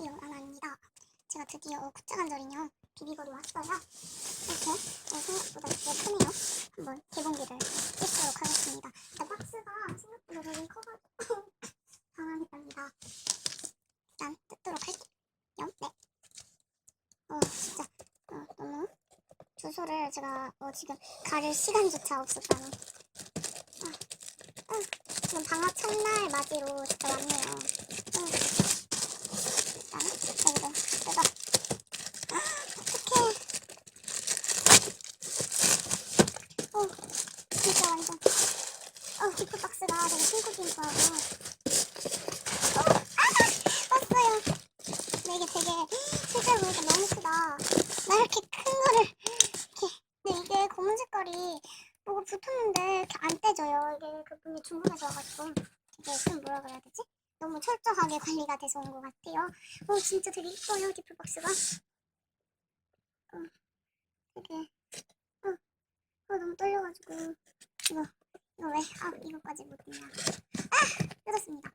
안녕하세요 나나입니다. 제가 드디어 국제관절인형 비비거리 왔어요. 이렇게 어, 생각보다 예쁘네요. 한번 개봉기를 찍도록 하겠습니다. 일단 박스가 생각보다 되게 커가지고 당황했답니다. 일단 뜯도록 할게요. 네. 어, 진짜 어, 너무 주소를 제가 어, 지금 가릴 시간조차 없었다는. 아, 아, 지금 방학 첫날 맞이로 진짜 왔네요. 음. 여기를 뜯어 아, 어떡해 어 진짜 완전 어 기프박스가 되게 핑크핑크하고 어, 아! 떴어요 근데 이게 되게 실제로 보니까 너무 크다 나 이렇게 큰 거를 이렇게 근데 이게 검은 색깔이 뭐가 붙었는데 이렇게 안 떼져요 이게 그분이 중국에서 와가지고 되게 좀 뭐라 그래야 되지? 너무 철저하게 관리가 돼서 온 것 같아요. 어 진짜 되게 이뻐요 기프박스가. 어 되게 어, 어 너무 떨려가지고. 이거 이거 왜? 아 이거까지 못 뜯냐 아 뜯었습니다.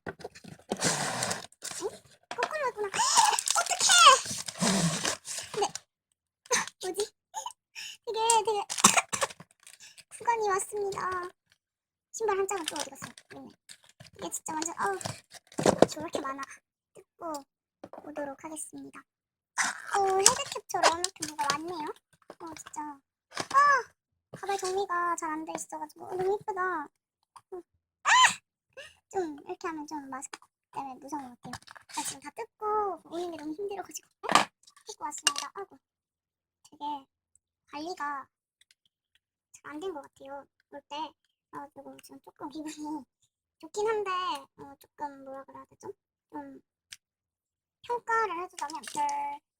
응? 거꾸로 했구나. 어떡해! 근데 뭐지? 되게 되게 구간이 왔습니다. 신발 한 짝은 또 어디 갔어? 있네. 이게 진짜 완전 어우 저렇게 많아. 뜯고 오도록 하겠습니다. 어 헤드캡처럼 이렇게 뭐가 왔네요. 어 진짜. 아 가발 정리가 잘 안 돼 있어가지고. 어, 너무 예쁘다. 어. 아! 좀 이렇게 하면 좀 마스크 때문에 무서운 것 같아요. 나 지금 다 뜯고 오는 게 너무 힘들어가지고 뜯고 왔습니다. 아이고. 되게 관리가 잘 안 된 것 같아요. 올때. 그래가지고 지금 조금 기분이 좋긴 한데 어, 조금 뭐라 그래야 되죠? 좀 평가를 해주자면 별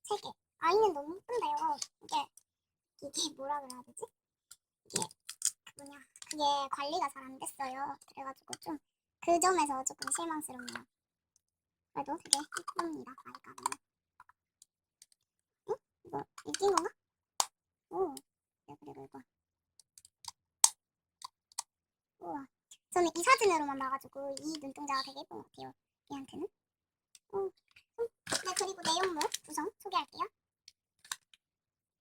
3개 아이는 너무 예쁜데요 이게 이게 뭐라 그래야 되지? 이게 그 뭐냐 그게 관리가 잘 안 됐어요 그래가지고 좀 그 점에서 조금 실망스럽네요 그래도 되게 예쁩니다 아이가 응? 이거 이긴 건가? 오 네, 그래 그래 이거 우와 저는 이 사진으로만 봐가지고 이 눈동자가 되게 예쁜 것 같아요 얘한테는. 어, 음, 네 그리고 내용물 구성 소개할게요.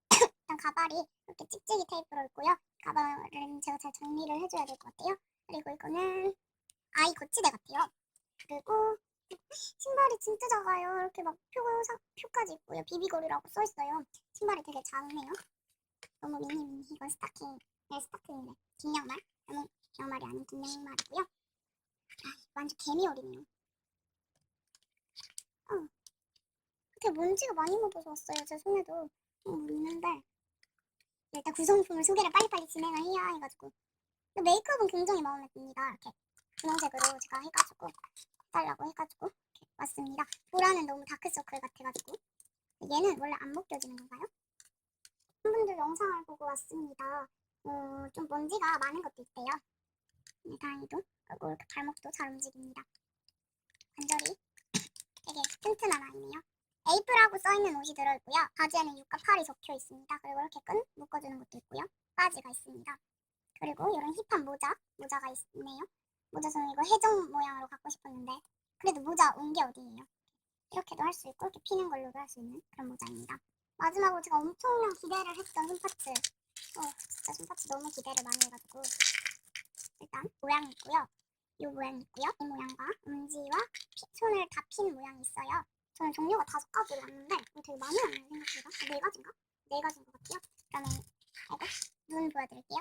일단 가발이 이렇게 찍찍이 테이프로 있고요. 가발은 제가 잘 정리를 해줘야 될 것 같아요. 그리고 이거는 아이 거치대 같아요. 그리고 신발이 진짜 작아요. 이렇게 막 표, 표까지 있고요. 비비거리라고 써있어요. 신발이 되게 작네요. 너무 미니 미니. 이건 스타킹. 네 스타킹이네. 긴 양말 양말이 아닌 긴 양말이고요. 아 완전 개미얼이네요. 어. 이렇게 먼지가 많이 묻어서 왔어요 제 손에도. 어, 묻는데. 일단 구성품을 소개를 빨리빨리 진행을 해야 해가지고. 근데 메이크업은 굉장히 마음에 듭니다. 이렇게 분홍색으로 제가 해가지고 해달라고 해가지고 이렇게 왔습니다. 보라는 너무 다크서클 같아가지고. 얘는 원래 안 벗겨지는 건가요? 한 분들 영상을 보고 왔습니다. 어, 좀 먼지가 많은 것도 있대요. 네, 다행히도 이렇게 발목도 잘 움직입니다. 관절이 되게 튼튼한 아이네요. 에이프라고 써있는 옷이 들어있고요. 바지에는 6과 8이 적혀 있습니다. 그리고 이렇게 끈 묶어주는 것도 있고요. 바지가 있습니다. 그리고 이런 힙한 모자 모자가 있네요. 모자 저는 이거 해적 모양으로 갖고 싶었는데 그래도 모자 온 게 어디예요? 이렇게도 할 수 있고 이렇게 피는 걸로도 할 수 있는 그런 모자입니다. 마지막으로 제가 엄청난 기대를 했던 손파츠 어 진짜 손파츠 너무 기대를 많이 해가지고 일단 모양이 있고요. 이 모양이 있고요. 이 모양과 엄지와 피- 손을 다 핀 모양이 있어요. 저는 종류가 다섯 가지로 왔는데 이거 되게 많이 왔네요 생각보다. 네 가지인가? 네 가지인 것 같아요. 그러면 아이고 눈 보여드릴게요.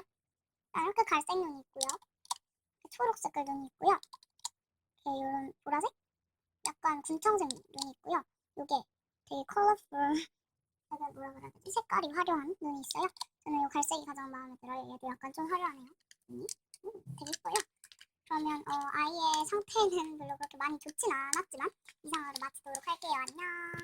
자, 이렇게 갈색 눈이 있고요. 이렇게 초록 색깔 눈이 있고요. 이런 보라색? 약간 군청색 눈이 있고요. 요게 되게 컬러풀 약간 뭐라 그래야 되지? 색깔이 화려한 눈이 있어요. 저는 이 갈색이 가장 마음에 들어요. 얘도 약간 좀 화려하네요 눈이. 음, 이뻐요 그러면 어, 아이의 상태는 별로 그렇게 많이 좋진 않았지만 이상으로 마치도록 할게요. 안녕